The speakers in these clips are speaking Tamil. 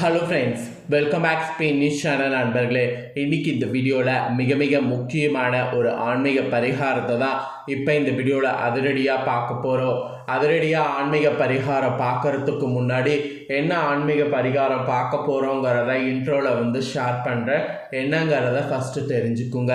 Hello friends welcome back Spain news channel நண்பர்களே. இன்னைக்கு இந்த வீடியோவில் மிக மிக முக்கியமான ஒரு ஆன்மீக பரிகாரத்தை தான் இப்போ இந்த வீடியோவில் அதிரடியாக பார்க்க போகிறோம் அதிரடியாக ஆன்மீக பரிகாரம் பார்க்கறதுக்கு முன்னாடி என்ன ஆன்மீக பரிகாரம் பார்க்க போகிறோங்கிறத இன்ட்ரோவில் வந்து ஷேர் பண்ணுறேன் என்னங்கிறத ஃபஸ்ட்டு தெரிஞ்சுக்குங்க.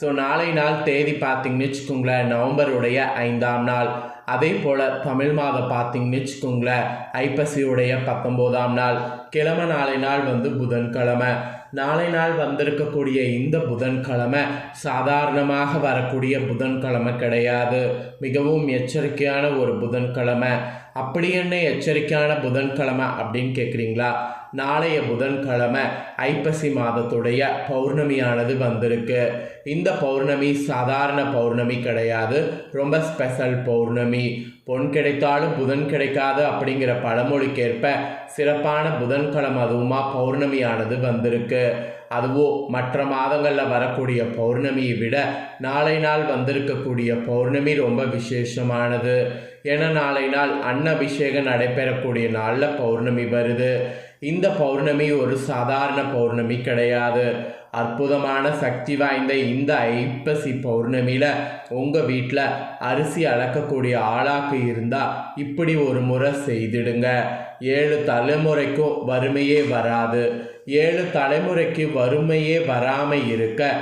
ஸோ நாளை நாள் தேதி பார்த்தீங்கன்னு வச்சுக்கோங்களேன் நவம்பருடைய ஐந்தாம் நாள். அதே போல் தமிழ் மாதம் பார்த்தீங்கன்னு வச்சுக்கோங்களேன் ஐப்பசியுடைய பத்தொம்போதாம் நாள். கிழமை நாளை நாள் வந்து புதன்கிழமை. நாளை நாள் வந்திருக்கக்கூடிய இந்த புதன்கிழமை சாதாரணமாக வரக்கூடிய புதன்கிழமை கிடையாது. மிகவும் எச்சரிக்கையான ஒரு புதன்கிழமை. அப்படி என்ன எச்சரிக்கையான புதன்கிழமை அப்படின்னு கேட்குறீங்களா நாளைய புதன்கிழமை ஐப்பசி மாதத்துடைய பௌர்ணமியானது வந்திருக்கு. இந்த பௌர்ணமி சாதாரண பௌர்ணமி கிடையாது. ரொம்ப ஸ்பெஷல் பௌர்ணமி. பொன் கிடைத்தாலும் புதன் கிடைக்காது அப்படிங்கிற பழமொழிக்கேற்ப சிறப்பான புதன்கிழமை அதுவுமா பௌர்ணமியானது வந்திருக்கு. அதுவும் மற்ற மாதங்களில் வரக்கூடிய பௌர்ணமியை விட நாளை நாள் வந்திருக்கக்கூடிய பௌர்ணமி ரொம்ப விசேஷமானது. ஏன்னா நாளை நாள் அன்னபிஷேகம் நடைபெறக்கூடிய நாளில் பௌர்ணமி வருது. இந்த பௌர்ணமி ஒரு சாதாரண பௌர்ணமி கிடையாது. அற்புதமான சக்தி வாய்ந்த இந்த ஐப்பசி பௌர்ணமியில் உங்கள் வீட்டில் அரிசி அளக்கக்கூடிய ஆளாக்கு இருந்தால் இப்படி ஒரு முறை செய்திடுங்க. ஏழு தலைமுறைக்கும் வறுமையே வராது. ஏழு தலைமுறைக்கு வறுமையே வராமல் இருக்க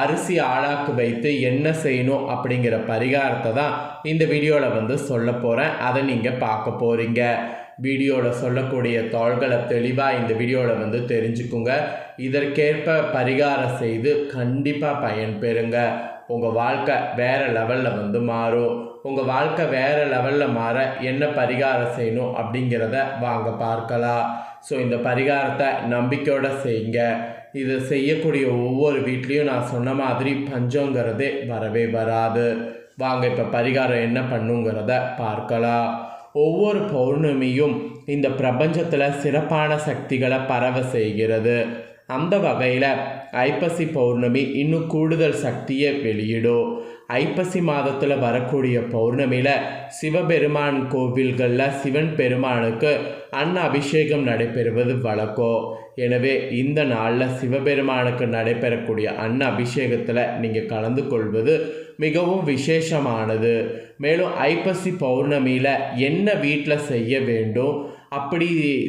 அரிசி ஆளாக்கு வைத்து என்ன செய்யணும் அப்படிங்கிற பரிகாரத்தை தான் இந்த வீடியோவில் வந்து சொல்ல போகிறேன் அதை நீங்கள் பார்க்க போகிறீங்க வீடியோவில் சொல்லக்கூடிய தாள்களை தெளிவாக இந்த வீடியோவில் வந்து தெரிஞ்சுக்குங்க. இதற்கேற்ப பரிகாரம் செய்து கண்டிப்பாக பயன் பெறுங்க. உங்கள் வாழ்க்கை வேறு லெவலில் வந்து மாறும். உங்கள் வாழ்க்கை வேறு லெவலில் மாற என்ன பரிகாரம் செய்யணும் அப்படிங்கிறத வாங்க பார்க்கலாம். ஸோ இந்த பரிகாரத்தை நம்பிக்கையோடு செய்யுங்க. இதை செய்யக்கூடிய ஒவ்வொரு வீட்லேயும் நான் சொன்ன மாதிரி பஞ்சங்கிறதே வரவே வராது. வாங்க இப்போ பரிகாரம் என்ன பண்ணுங்கிறத பார்க்கலாம். ஒவ்வொரு பௌர்ணமியும் இந்த பிரபஞ்சத்தில் சிறப்பான சக்திகளை பரவ செய்கிறது. அந்த வகையில் ஐப்பசி பௌர்ணமி இன்னும் கூடுதல் சக்தியை வெளியிடும். ஐப்பசி மாதத்தில் வரக்கூடிய பௌர்ணமியில் சிவபெருமான் கோவில்களில் சிவன் பெருமானுக்கு அன்ன அபிஷேகம் நடைபெறுவது வழக்கம் எனவே இந்த நாளில் சிவபெருமானுக்கு நடைபெறக்கூடிய அன்ன அபிஷேகத்தில் நீங்கள் கலந்து கொள்வது மிகவும் விசேஷமானது. மேலும் ஐப்பசி பௌர்ணமியில் என்ன வீட்டில் செய்ய வேண்டும் அப்படி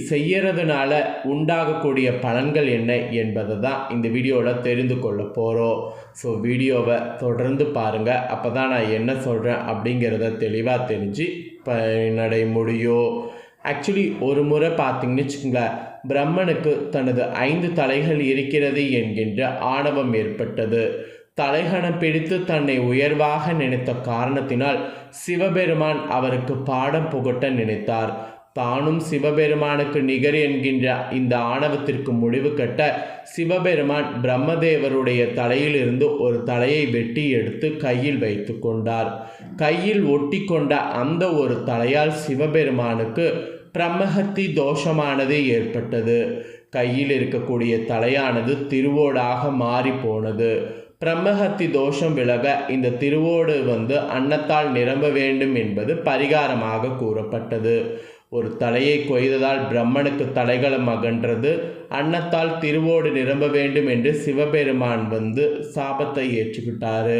செய்யறதுனால உண்டாகக்கூடிய பலன்கள் என்ன என்பதை தான் இந்த வீடியோவில் தெரிந்து கொள்ள போகிறோம் ஸோ வீடியோவை தொடர்ந்து பாருங்கள் அப்போ தான் நான் என்ன சொல்கிறேன் அப்படிங்கிறத தெளிவாக தெரிஞ்சு ப முடியும். ஆக்சுவலி ஒரு முறை பார்த்தீங்கன்னு வச்சுக்கோங்களேன். பிரம்மனுக்கு தனது ஐந்து தலைகள் இருக்கிறது என்கின்ற ஆணவம் ஏற்பட்டது. தலைகணம் பிடித்து தன்னை உயர்வாக நினைத்த காரணத்தினால் சிவபெருமான் அவருக்கு பாடம் புகட்ட நினைத்தார். தானும் சிவபெருமானுக்கு நிகர் என்கின்ற இந்த ஆணவத்திற்கு முடிவு கட்ட சிவபெருமான் பிரம்மதேவருடைய தலையிலிருந்து ஒரு தலையை வெட்டி எடுத்து கையில் வைத்து கொண்டார். கையில் ஒட்டி கொண்ட அந்த ஒரு தலையால் சிவபெருமானுக்கு பிரம்மஹத்தி தோஷமானது ஏற்பட்டது. கையில் இருக்கக்கூடிய தலையானது திருவோடாக மாறி போனது பிரம்மஹத்தி தோஷம் விலக இந்த திருவோடு வந்து அன்னத்தால் நிரம்ப வேண்டும் என்பது பரிகாரமாக கூறப்பட்டது. ஒரு தலையை கொய்ததால் பிரம்மனுக்கு தலைகளம் அகன்றது அன்னத்தால் திருவோடு நிரம்ப வேண்டும் என்று சிவபெருமான் வந்து சாபத்தை ஏற்றுக்கிட்டாரு.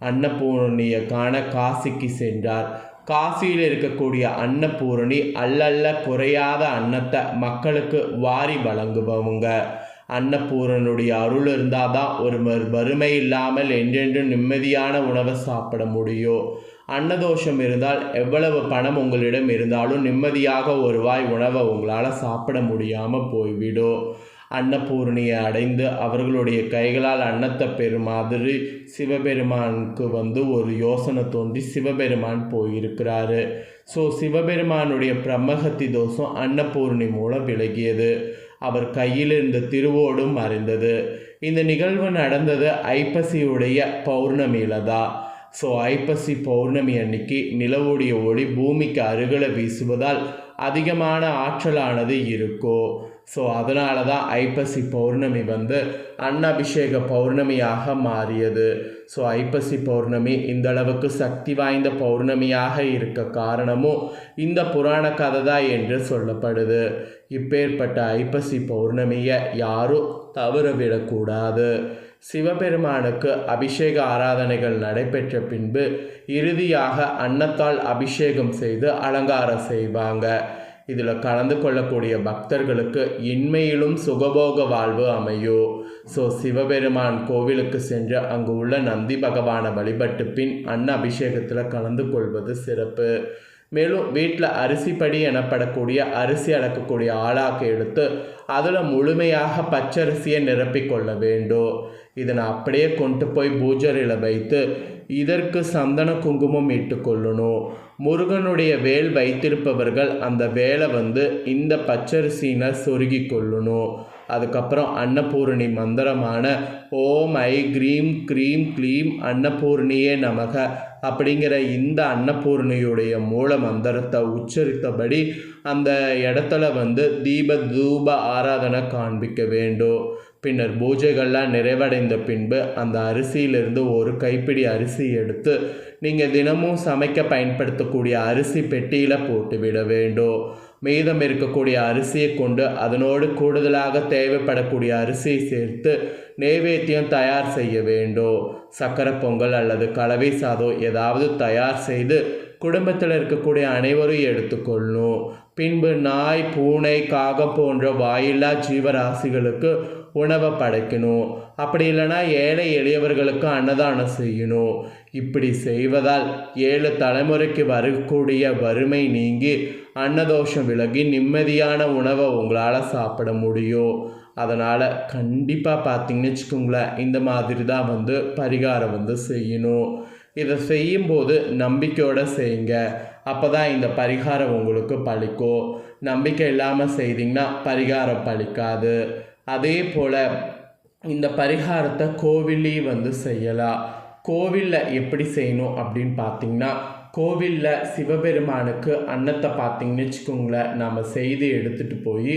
அன்னபூரணியை காண காசிக்கு சென்றார். காசியில் இருக்கக்கூடிய அன்னபூரணி அல்லல்ல குறையாத அன்னத்தை மக்களுக்கு வாரி வழங்குபவங்க. அன்னபூரனுடைய அருள் இருந்தால் தான் ஒரு வறுமை இல்லாமல் என்றென்றும் நிம்மதியான உணவை சாப்பிட முடியும். அன்னதோஷம் இருந்தால் எவ்வளவு பணம் உங்களிடம் இருந்தாலும் நிம்மதியாக ஒரு வாய் உணவை உங்களால் சாப்பிட முடியாமல் போய்விடும். அன்னபூர்ணியை அடைந்து அவர்களுடைய கைகளால் அன்னத்தை பெறும் மாதிரி சிவபெருமானுக்கு வந்து ஒரு யோசனை தோன்றி சிவபெருமான் போயிருக்கிறாரு. ஸோ சிவபெருமானுடைய பிரம்மகத்தி தோஷம் அன்னபூர்ணி மூலம் விலகியது. அவர் கையில் இருந்த திருவோடும் மறைந்தது. இந்த நிகழ்வு நடந்தது ஐப்பசியுடைய பௌர்ணமியில தான் ஸோ ஐப்பசி பௌர்ணமி அன்னைக்கு நிலவுடைய ஒளி பூமிக்கு அருகில் வீசுவதால் அதிகமான ஆற்றலானது இருக்கும் ஸோ அதனால தான் ஐப்பசி பௌர்ணமி வந்து அன்னபிஷேக பௌர்ணமியாக மாறியது. ஸோ ஐப்பசி பௌர்ணமி இந்த அளவுக்கு சக்தி வாய்ந்த பௌர்ணமியாக இருக்க காரணமும் இந்த புராண கதை தான் என்று சொல்லப்படுது. இப்பேற்பட்ட ஐப்பசி பௌர்ணமியை யாரும் தவற விடக்கூடாது. சிவபெருமானுக்கு அபிஷேக ஆராதனைகள் நடைபெற்ற பின்பு இறுதியாக அன்னத்தால் அபிஷேகம் செய்து அலங்காரம் செய்வாங்க. இதில் கலந்து கொள்ளக்கூடிய பக்தர்களுக்கு இன்மையிலும் சுகபோக வாழ்வு அமையும் ஸோ சிவபெருமான் கோவிலுக்கு சென்று அங்கு உள்ள நந்தி பகவானை வழிபட்டு பின் அன்ன அபிஷேகத்தில் கலந்து கொள்வது சிறப்பு. மேலும் வீட்டில் அரிசிப்படி எனப்படக்கூடிய அரிசி அளக்கக்கூடிய ஆளாக்கு எடுத்து அதில் முழுமையாக பச்சரிசியை நிரப்பிக்கொள்ள வேண்டும் இதனை அப்படியே கொண்டு போய் பூஜரில் வைத்து இதற்கு சந்தன குங்குமம் இட்டுக்கொள்ளணும் முருகனுடைய வேல் வைத்திருப்பவர்கள் அந்த வேலை வந்து இந்த பச்சரிசியினை சொருகி கொள்ளணும். அதுக்கப்புறம் அன்னபூரணி மந்திரமான ஓம் ஐ க்ரீம் க்ரீம் க்ளீம் அன்னபூர்ணியே நமக அப்படிங்கிற இந்த அன்னபூர்ணியுடைய மூல மந்திரத்தை உச்சரித்தபடி அந்த இடத்துல வந்து தீப தூப ஆராதனை காண்பிக்க வேண்டும். பின்னர் பூஜைகள்லாம் நிறைவடைந்த பின்பு அந்த அரிசியிலிருந்து ஒரு கைப்பிடி அரிசி எடுத்து நீங்கள் தினமும் சமைக்க பயன்படுத்தக்கூடிய அரிசி பெட்டியில் போட்டு விட வேண்டும். மீதம் இருக்கக்கூடிய அரிசியை கொண்டு அதனோடு கூடுதலாக தேவைப்படக்கூடிய அரிசியை சேர்த்து நெய்வேத்தியம் தயார் செய்ய வேண்டும். சக்கரை பொங்கல் அல்லது கலவை சாதம் ஏதாவது தயார் செய்து குடும்பத்தில் இருக்கக்கூடிய அனைவரும் எடுத்துக்கொள்ளணும். பின்பு நாய் பூனை காகம் போன்ற வாயில்லா ஜீவராசிகளுக்கு உணவை படைக்கணும். அப்படி இல்லைன்னா ஏழை எளியவர்களுக்கு அன்னதானம் செய்யணும். இப்படி செய்வதால் ஏழு தலைமுறைக்கு வரக்கூடிய வறுமை நீங்கி அன்னதோஷம் விலகி நிம்மதியான உணவை உங்களால் சாப்பிட முடியும். அதனால் கண்டிப்பாக பார்த்தீங்கன்னு வச்சுக்கோங்களேன் இந்த மாதிரி தான் வந்து பரிகாரம் வந்து செய்யணும். இதை செய்யும்போது நம்பிக்கையோடு செய்யுங்க. அப்போ தான் இந்த பரிகாரம் உங்களுக்கு பழிக்கும். நம்பிக்கை இல்லாமல் செய்தீங்கன்னா பரிகாரம் பழிக்காது. அதே போல் இந்த பரிகாரத்தை கோவில்லையும் வந்து செய்யலாம் கோவிலில் எப்படி செய்யணும் அப்படின்னு பார்த்தீங்கன்னா கோவிலில் சிவபெருமானுக்கு அன்னத்தை பார்த்தீங்கன்னு வச்சுக்கோங்களேன் நம்ம செய்து எடுத்துகிட்டு போய்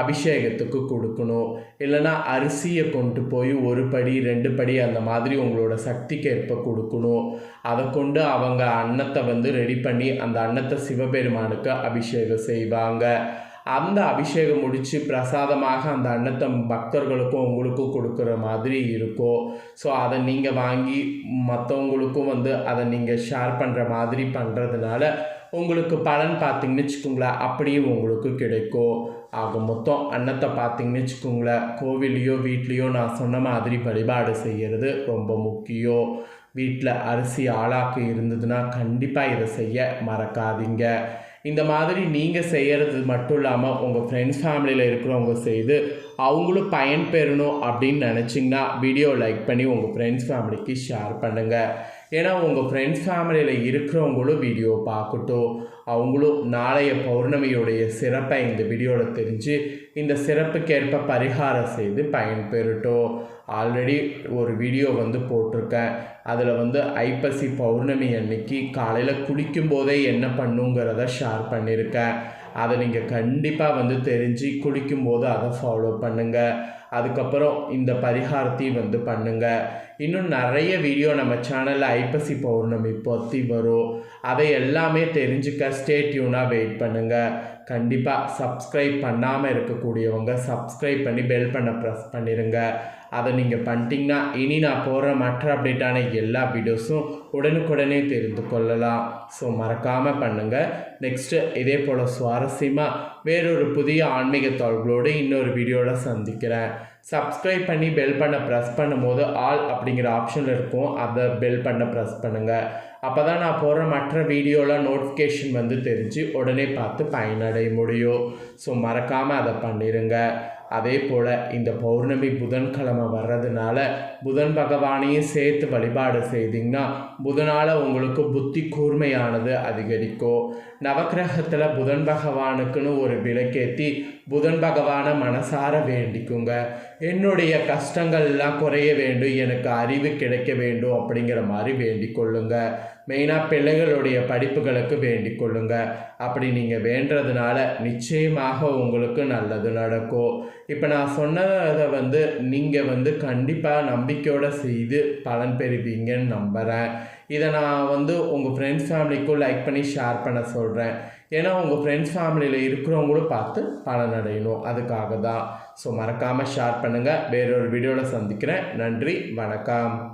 அபிஷேகத்துக்கு கொடுக்கணும். இல்லைன்னா அரிசியை கொண்டு போய் ஒரு படி ரெண்டு படி அந்த மாதிரி உங்களோட சக்திக்கு ஏற்ப கொடுக்கணும். அதை கொண்டு அவங்க அன்னத்தை வந்து ரெடி பண்ணி அந்த அன்னத்தை சிவபெருமானுக்கு அபிஷேகம் செய்வாங்க. அந்த அபிஷேகம் முடித்து பிரசாதமாக அந்த அன்னத்தை பக்தர்களுக்கும் உங்களுக்கும் கொடுக்குற மாதிரி இருக்கும் ஸோ அதை நீங்கள் வாங்கி மற்றவங்களுக்கும் வந்து அதை நீங்கள் ஷேர் பண்ணுற மாதிரி பண்ணுறதுனால உங்களுக்கு பலன் பார்த்திங்கன்னு வச்சுக்கோங்களேன் அப்படியும் உங்களுக்கு கிடைக்கும். ஆக மொத்தம் அன்னத்தை பார்த்தீங்கன்னு வச்சுக்கோங்களேன் கோவிலையோ வீட்லேயோ நான் சொன்ன மாதிரி வழிபாடு செய்கிறது ரொம்ப முக்கியம். வீட்டில் அரிசி ஆளாக்கு இருந்ததுன்னா கண்டிப்பாக இதை செய்ய மறக்காதீங்க. இந்த மாதிரி நீங்கள் செய்கிறது மட்டும் இல்லாமல் உங்கள் ஃப்ரெண்ட்ஸ் ஃபேமிலியில் இருக்கிறவங்க செய்து அவங்களும் பயன் பெறணும் அப்படின்னு நினச்சிங்கன்னா வீடியோ லைக் பண்ணி உங்கள் ஃப்ரெண்ட்ஸ் ஃபேமிலிக்கு ஷேர் பண்ணுங்கள் ஏன்னா உங்கள் ஃப்ரெண்ட்ஸ் ஃபேமிலியில் இருக்கிறவங்களும் வீடியோ பார்க்கட்டும். அவங்களும் நாளைய பௌர்ணமியுடைய சிறப்பை இந்த வீடியோவில் தெரிஞ்சு இந்த சிறப்புக்கேற்ப பரிகாரம் செய்து பயன்பெறட்டும். ஆல்ரெடி ஒரு வீடியோ வந்து போட்டிருக்கேன். அதில் வந்து ஐப்பசி பௌர்ணமி அன்னைக்கு காலையில் குளிக்கும்போதே என்ன பண்ணுங்கிறத ஷேர் பண்ணியிருக்கேன். அதை நீங்கள் கண்டிப்பாக வந்து தெரிஞ்சு குடிக்கும்போது அதை ஃபாலோ பண்ணுங்கள் அதுக்கப்புறம் இந்த பரிகாரத்தையும் வந்து பண்ணுங்கள் இன்னும் நிறைய வீடியோ நம்ம சேனலில் ஐப்பசி பௌர்ணமி பற்றி வரும். அதை எல்லாமே தெரிஞ்சுக்க ஸ்டேட்யூனாக வெயிட் பண்ணுங்கள் கண்டிப்பாக சப்ஸ்கிரைப் பண்ணாமல் இருக்கக்கூடியவங்க சப்ஸ்கிரைப் பண்ணி பெல் பண்ண ப்ரெஸ் பண்ணிடுங்க அதை நீங்கள் பண்ணிட்டீங்கன்னா இனி நான் போடுற மற்ற அப்டேட்டான எல்லா வீடியோஸும் உடனுக்குடனே தெரிந்து கொள்ளலாம். ஸோ மறக்காமல் பண்ணுங்கள் நெக்ஸ்ட்டு இதே போல் சுவாரஸ்யமாக வேறொரு புதிய ஆன்மீக தகவல்களோடு இன்னொரு வீடியோவில் சந்திக்கிறேன். சப்ஸ்கிரைப் பண்ணி பெல் பண்ண ப்ரெஸ் பண்ணும்போது ஆல் அப்படிங்கிற ஆப்ஷன் இருக்கும். அதை பெல் பண்ண ப்ரெஸ் பண்ணுங்கள் அப்போ தான் நான் போடுற மற்ற வீடியோவில் நோட்டிஃபிகேஷன் வந்து தெரிஞ்சு உடனே பார்த்து பயனடைய முடியும். ஸோ மறக்காமல் அதை பண்ணிடுங்க அதே போல் இந்த பௌர்ணமி புதன்கிழமை வர்றதுனால புதன் பகவானையும் சேர்த்து வழிபாடு செய்தீங்கன்னா புதனால் உங்களுக்கு புத்தி கூர்மையானது அதிகரிக்கும். நவக்கிரகத்தில் புதன் பகவானுக்குன்னு ஒரு விளக்கேற்றி புதன் பகவானை மனசார வேண்டிக்குங்க. என்னுடைய கஷ்டங்கள்லாம் குறைய வேண்டும் எனக்கு அறிவு கிடைக்க வேண்டும் அப்படிங்கிற மாதிரி வேண்டிக் கொள்ளுங்கள் மெயினாக பிள்ளைகளுடைய படிப்புகளுக்கு வேண்டிக் கொள்ளுங்க. அப்படி நீங்கள் வேண்டதுனால நிச்சயமாக உங்களுக்கு நல்லது நடக்கும். இப்போ நான் சொன்னதை வந்து நீங்கள் வந்து கண்டிப்பாக நம்பிக்கையோடு செய்து பலன் பெறுவீங்கன்னு நம்புகிறேன் இதை நான் வந்து உங்கள் ஃப்ரெண்ட்ஸ் ஃபேமிலிக்கும் லைக் பண்ணி ஷேர் பண்ண சொல்கிறேன் ஏன்னா உங்கள் ஃப்ரெண்ட்ஸ் ஃபேமிலியில் இருக்கிறவங்களும் பார்த்து பலனடையணும் அதுக்காக தான் ஸோ மறக்காமல் ஷேர் பண்ணுங்கள் வேறொரு வீடியோவில் சந்திக்கிறேன். நன்றி. வணக்கம்.